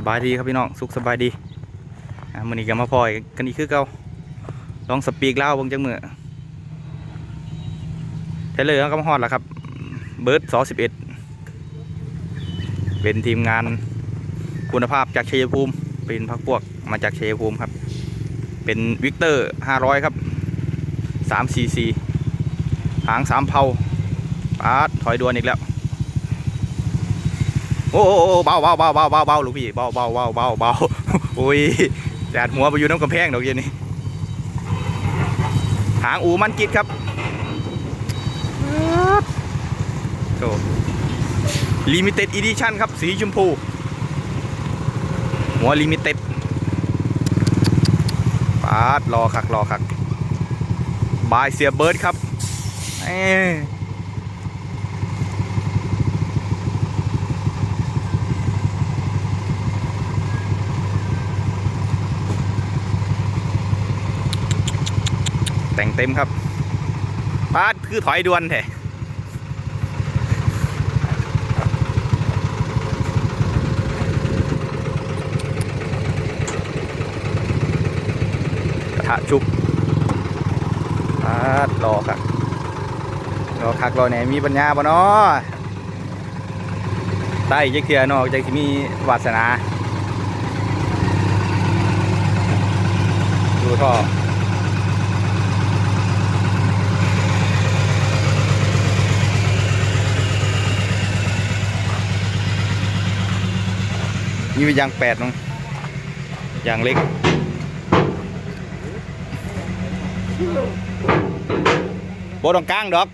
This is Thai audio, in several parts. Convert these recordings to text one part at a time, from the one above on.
สบายดีครับพี่น้องสุขสบายดีอ่ามื้อนี้ก็มาพอยกันอีกคือเก่าลองสปีกเล่าวเบิ่งจังเมื้อเทเลอร์ก็มาฮอดแล้วครับ เบิร์ดสอ11เอ็ดเป็นทีมงานคุณภาพจากชัยภูมิ เป็นพักพวกมาจากชัยภูมิครับ เป็นวิกเตอร์500ครับ3 cc หาง3เผาปาดถอยดวนอีกแล้ว โอ้โอ้เบาเบาเบาเบาเบาเบาลูกพี่เบาเบาเบาเบาเบาอุ้ยแดดหัวไปอยู่น้ำกำแพงดอกเย็นนี่หางอูมันกิดครับโอ้ลิมิเต็ดอีดิชั่นครับ สีชมพู หัวลิมิเต็ดปาดรอคักรอคักบายเสียเบิร์ดครับเอ้ แต่งเต็มครับปาดคือถอยด่วนแท้กระทะชุบปาดรอคักรอคักรอแหนมีปัญญาบ่เนาะใต้จักเทื่อนอกจากที่มีวาสนา ดูท่อ นี่เป็นยางแปดน้องยางเล็ก โบตรงกลางดอก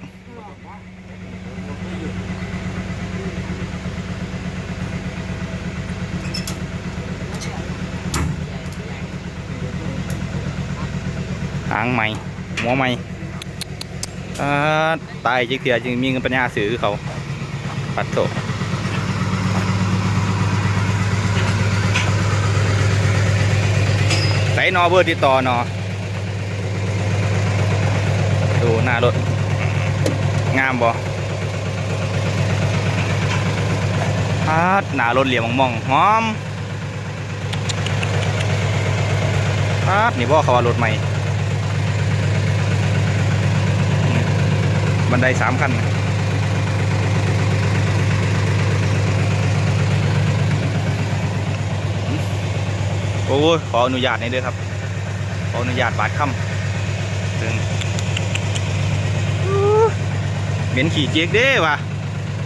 หางใหม่หัวใหม่ตายจิกเถียจึงมีเงินปัญญาซื้อเขาปัดโต ใส่ นอเบอร์ติดต่อนอดูหน้ารถ งามบ่ฮาดหน้ารถเหลี่ยมมองๆหอมฮาดนี่บ่เขาว่ารถใหม่มบันไดสามคัน โอ้ยขออนุญาตหน่อยเด้อครับ ขออนุญาตบาดค่ำถึงเหม็นขี่เจ๊กเด้ว่ะ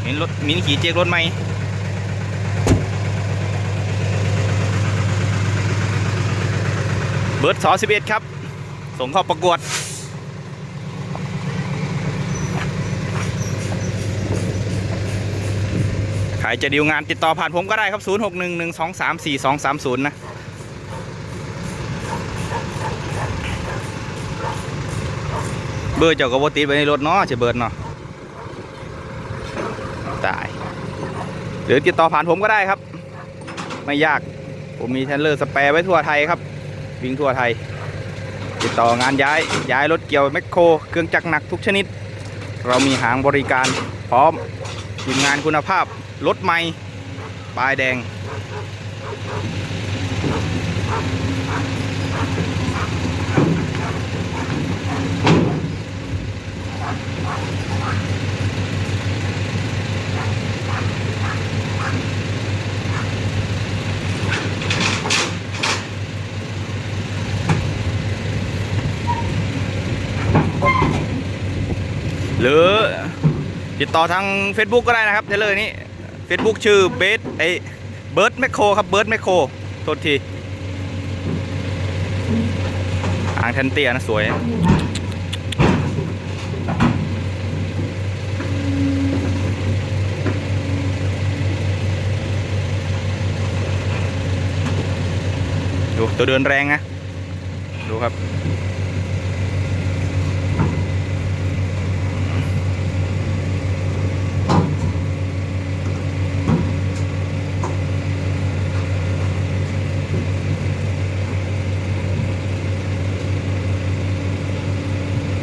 เหม็นรถเหม็นขี่เจ๊กรถไหมเบิร์ดสอสิบเอ็ดครับ ส่งเข้าประกวดใครจะดีลงานติดต่อผ่านผมก็ได้ครับ 0 6 1 1 2 3 4 2 3 0 นะ เบอร์เจ้าก็บ่ติดไว้ในรถเนาะจะเบิร์ดเนาะตายหรือติดต่อผ่านผมก็ได้ครับ ไม่ยากผมมีเทนเลอร์สแปร์ไว้ทั่วไทยครับวิ่งทั่วไทย ติดต่องานย้ายย้ายรถเกี่ยวแมคโครเครื่องจักรหนักทุกชนิด เรามีหางบริการพร้อมทีมงานคุณภาพรถใหม่ป้ายแดง หรือติ ดต่อทาง Facebook ก็ได้นะครับเทเลอร์นี้ Facebook ชื่อเบสไอเบิร์ดแมคโครครับเบิร์ดแมคโครโทษทีอ่างแทนเตียนะ สวย ดู ตัวเดินแรงนะ ดูครับ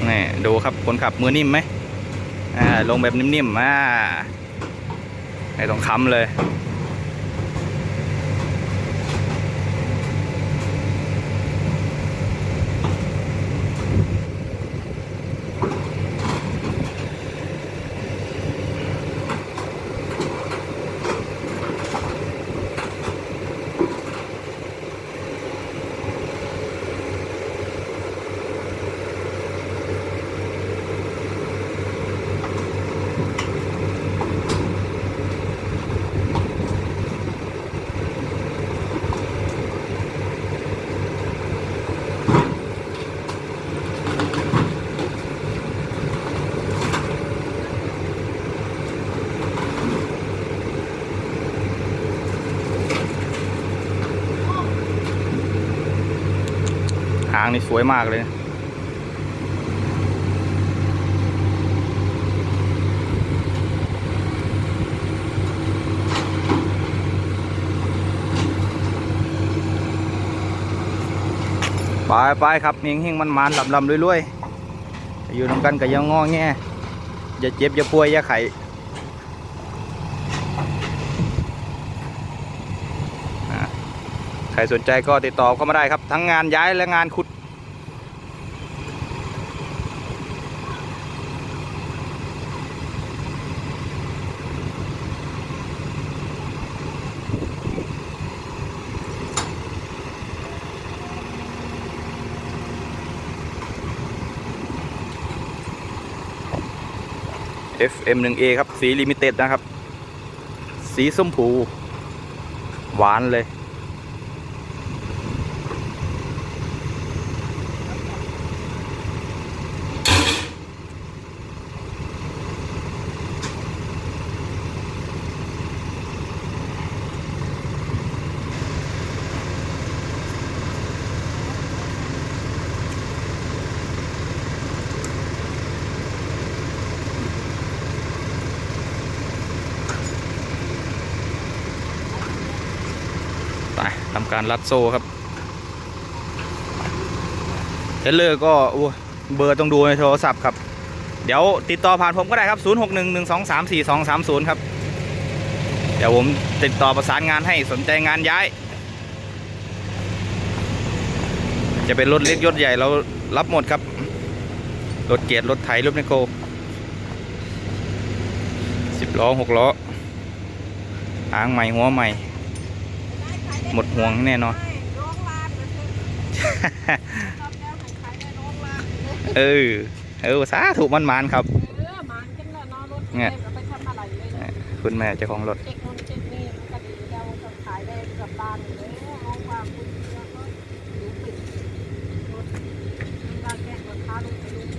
นี่ดู ครับคนขับมือนิ่มไหมอ่าลงแบบนิ่มๆอ่าไม่ต้องค้ำเลยางนี่สวยมากเลย ไปไปครับเฮงเฮงมันมันลำลำรวยๆ อยู่นำกันกับยังงอแงอย่าเจ็บ อย่าป่วย อย่าไข้อ่ใครสนใจก็ติดต่อเข้ามาได้ครับ ทั้งงานย้ายและงานขุด FM1A ครับ สีลิมิเต็ดนะครับ สีส้มผู หวานเลย การรัดโซ่ครับเทรลเลอร์ก็โอ้เบอร์ต้องดูในโทรศัพท์ครับ เดี๋ยวติดต่อผ่านผมก็ได้ครับ 0 6 1 1 2 3 4 2 3 0 ครับ เดี๋ยวผมติดต่อประสานงานให้สนใจงานย้าย จะเป็นรถเล็กยศใหญ่เรารับหมดครับ รถเกียรรถไถรถไมคโครสิบล้อหกล้อหางใหม่หัวใหม่ หมดห่วงแน่นอนร้องลานเลยเถอะรอบแล้วให้ขายได้ร้องลานเลยเออ เออสาถูกมันมานๆครับเออหมานกันแล้วเนาะรถเนี่เนี่ยยไปทำอะไรเลยเนี่ยคุณแม่เจ้าของรถเช็คนู่นเช็คนี่มันก็ดีแล้วก็ขายได้กับบ้านเลยร้องว่าคุณแล้วก็ดูปิดรถร้านแรกราคาลงไปลง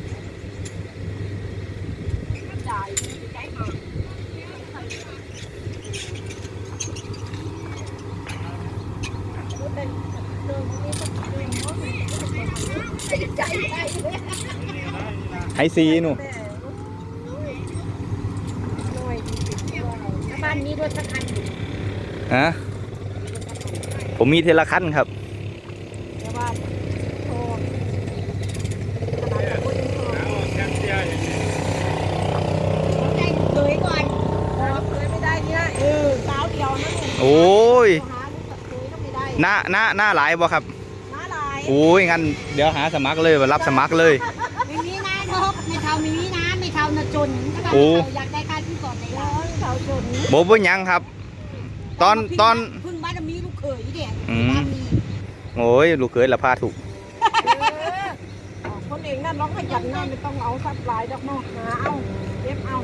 ก็จ่ายใจหางรถเป็นเดิมนี่ก็เดิมเนาะใจใจ ไฮซีหนูบ้านนี้รถสักคันอยู่ฮะผมมีเทละคันครับแต่ว่าโทรขนาดจะพูดยังโทรใจเคยก่อนเคยไม่ได้เนี่ยเออสาวเดียวนั่นเองโอ้ยหาลูกเคยก็ไม่ได้หน้าหน้าหน้าหลายบ่ครับน้าลายโอ้ยงั้นเดี๋ยวหาสมัครเลยมารับสมัครเลย โอ้อยากได้ค่าที่ก่อนในแล้ร้าวนสาวจนโบบ่หยังครับ ตอนตอนพึ่งบ้านมีลูกเขยเด็กอืมบ้านมีโอ้ยลูกเคยละพาถูกคนเองนั่นร้องขยันนั่นไม่ต้องเอาซับลายดอกเนาะหาเอาเก็บเอา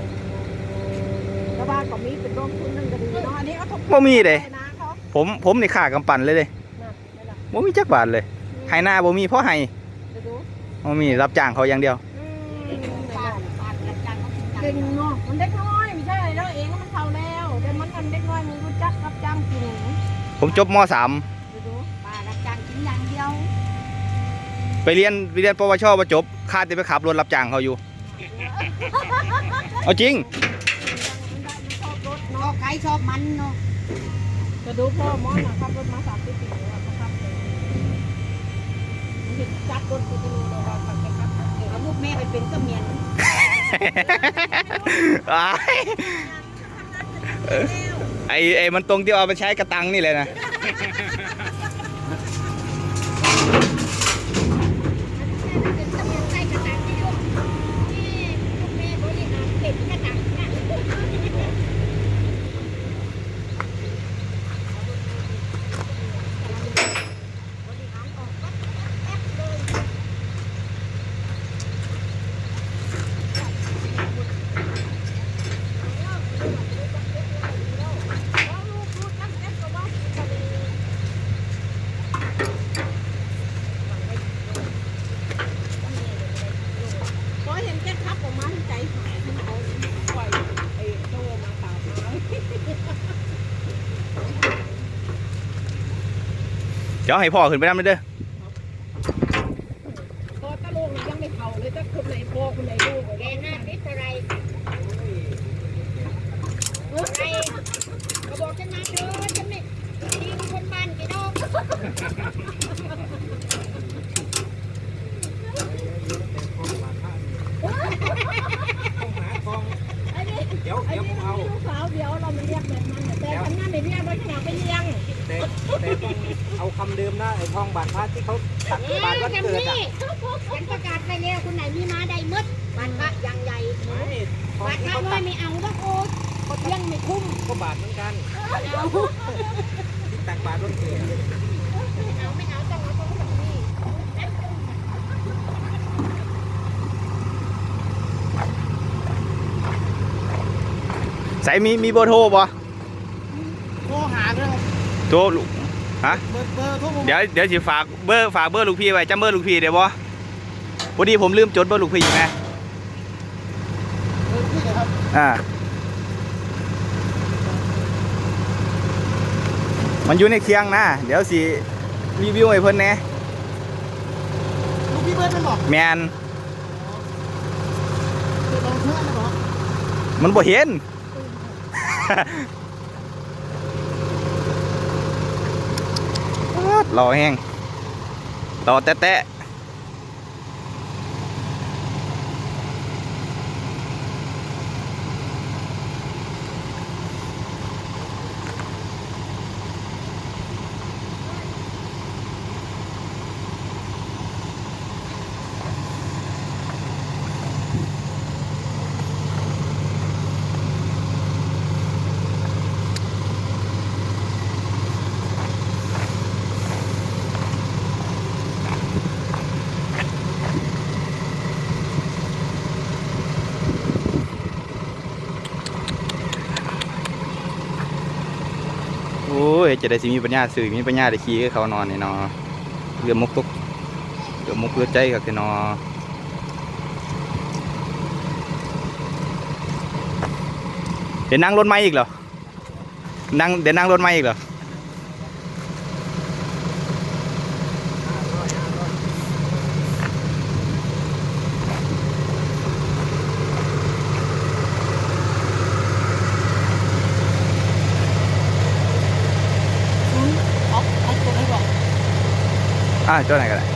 แล้วบ้านก็มีเป็นร่มทุนนั่นก็ดีเนาะอันนี้ก็ทุกบ่มีเลยนะเขาผมผมนี่ข่ากำปั่นเลยเลยน่ะนี่ล่ะบ่มีจักบาทเลยให้หน้าบ่มีเพราะให้เดี๋ยวดูบ่มีรับจ้างเขาอย่างเดียว เก่งเนาะมันเด็กน้อยไม่ใช่แล้วเองมันเท่าแล้วแต่มันมันเด็กน้อยมึงรู้จักรับจ้างกินผมจบมเดี๋ยวดูปาดรับจ้างกินอย่างเดียว .3 ไปเรียนไปเรียนปวชมาจบค่าจะไปขับรถรับจ้างเขาอยู่ เอาจริงมันชอบรถชอเนาะบไก่ชอบมันเนาะจะดูพ่อมอนนะขับรถมาสามสิบปีแล้วครับเห็นจัดรถกูจะรู้เลยว่าขับไปขับเองเอาลูกแม่ไปเป็นเสมียนอ้าย ไอ้ไอ้มันตรงที่เอาไปใช้กระตังนี่เลยนะ ดี๋ยวให้พ่อขึ้นไปนั่งเด้อพอตะลงยังไม่เข่าเลยจะคนไหนพ่อคนไนลูกแกหน้านิดอะไรอะรก็บอกฉันมาเด้อฉันไม่ดีคนบ้านกี่ดอกำเดิมนะไอ้ทองบาทพระที่เขาตักบาทวันจำเกิดนี่อะฉันประกาศไปแล้วคนไหนมีม้าใดมดบาทพระยังใหญ่ไม่ทองบาทที่พระเขาน้อตัยกไม่เอาแล้วโอ้เลี้ยงไม่คุ้มก็บาทเหมือนกันเอาที่ตักบาทวันเกิดไม่เอาไม่เอาต้องเอาต้องแบบนี้ใส่มีมีเบอร์โทรบ่โทรหาด้วยครับโทรลูก ฮะเบอร์เบอร์โทรผมเดี๋ยวเดี๋ยวสิฝากเบอร์ฝากเบอร์ลูกพี่ไว้จำเบอร์ลูกพี่ได้บ่พอดีผมลืมจดเบอร์ลูกพี่ไงเบอร์พี่เลยครับอ่า มันอยู่ในเคียงนะเดี๋ยวสิรีวิวให้เพิ่นแหน่ลูกพี่เบิร์ดมันบอกแมนคือลองเพื่อนนะบอกมันบ่เห็น รอแห้งรอแตะอ้ย จะได้สิมีปัญญาสื่อมีปัญญาได้ขี่ก็เขานอนนี่นอเรือมกตกเรือมกเรือใจกับเนอเดี๋ยวนั่งรถไม้อีกเหรอนั่งเดี๋ยวนั่งรถไม้อีกเหรอ เอาเอาตัวให้บอก อ่าเจ้าไหนก็ได้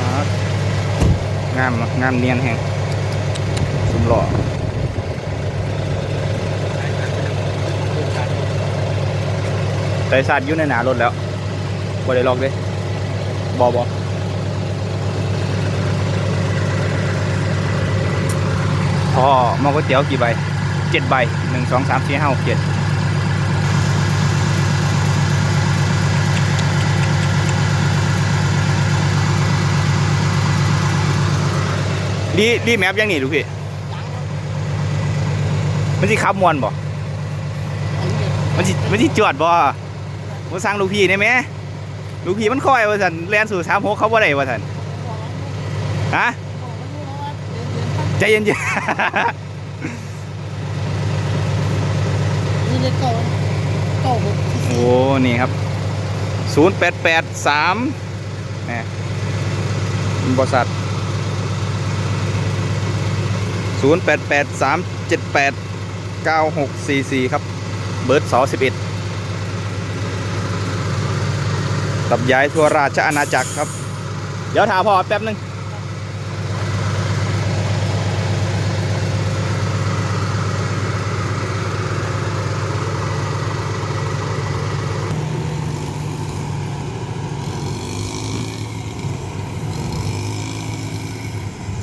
อ่างามเนงามเนียนแห่งสุมหล่อใส่สัตว์อยู่ในหนารถแล้วบ่ได้ลอกเด้บอบอพอหมอก๋วยเตี๋ยวกี่ใบ เจ็ดใบหนึ่งสองสามสี่ห้าหกเจ็ดดีดีแมปยังนี่ลูพี่มันสิขับมวนบ่มันสิมันสิจวดบ่มสั่งลูกพี่ได้ไหมลูกพี่มันคอยว่าสันแลนสู่สามหกเขาบ่ได้ว่าสันฮะใจเย็น นี่เด็กเก่าเก่าหกโอ้นี่ครับศูนย์แปดแปดสามนี่บริษัทศูนย์แปดแปดสามเจ็ดแปดเก้าหกสี่สี่ครับ เบิร์ดสอสิบเอ็ดตับย้ายทั่วราชอาณาจักรครับ เดี๋ยวถามพ่อแป๊บนึง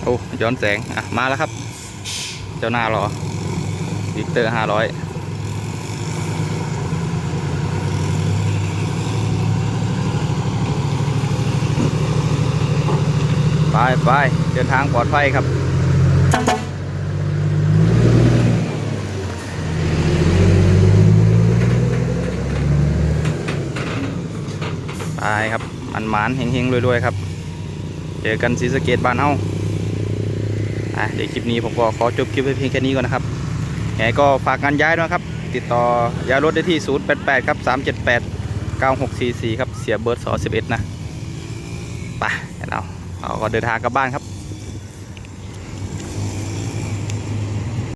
โอ้ย้อนแสง อะ มาแล้วครับ เจ้าหน้ารอวิกเตอร์ห้าร้อยไปไปเดินทางปลอดภัยครับไปครับมันหมานเฮงๆรวยๆครับ เจอกันศรีสะเกดบ้านเฮา อะเดี๋ยวคลิปนี้ผมก็ขอจบคลิปไว้เพียงแค่นี้ก่อนนะครับยังไงก็ฝากงานย้ายด้วยครับ ติดต่อย้ายรถได้ที่ 088 ครับ 378 9644 ครับ เสียเบิร์ดสอ11 นะไปเราเราก็เดินทางกลับบ้านครับ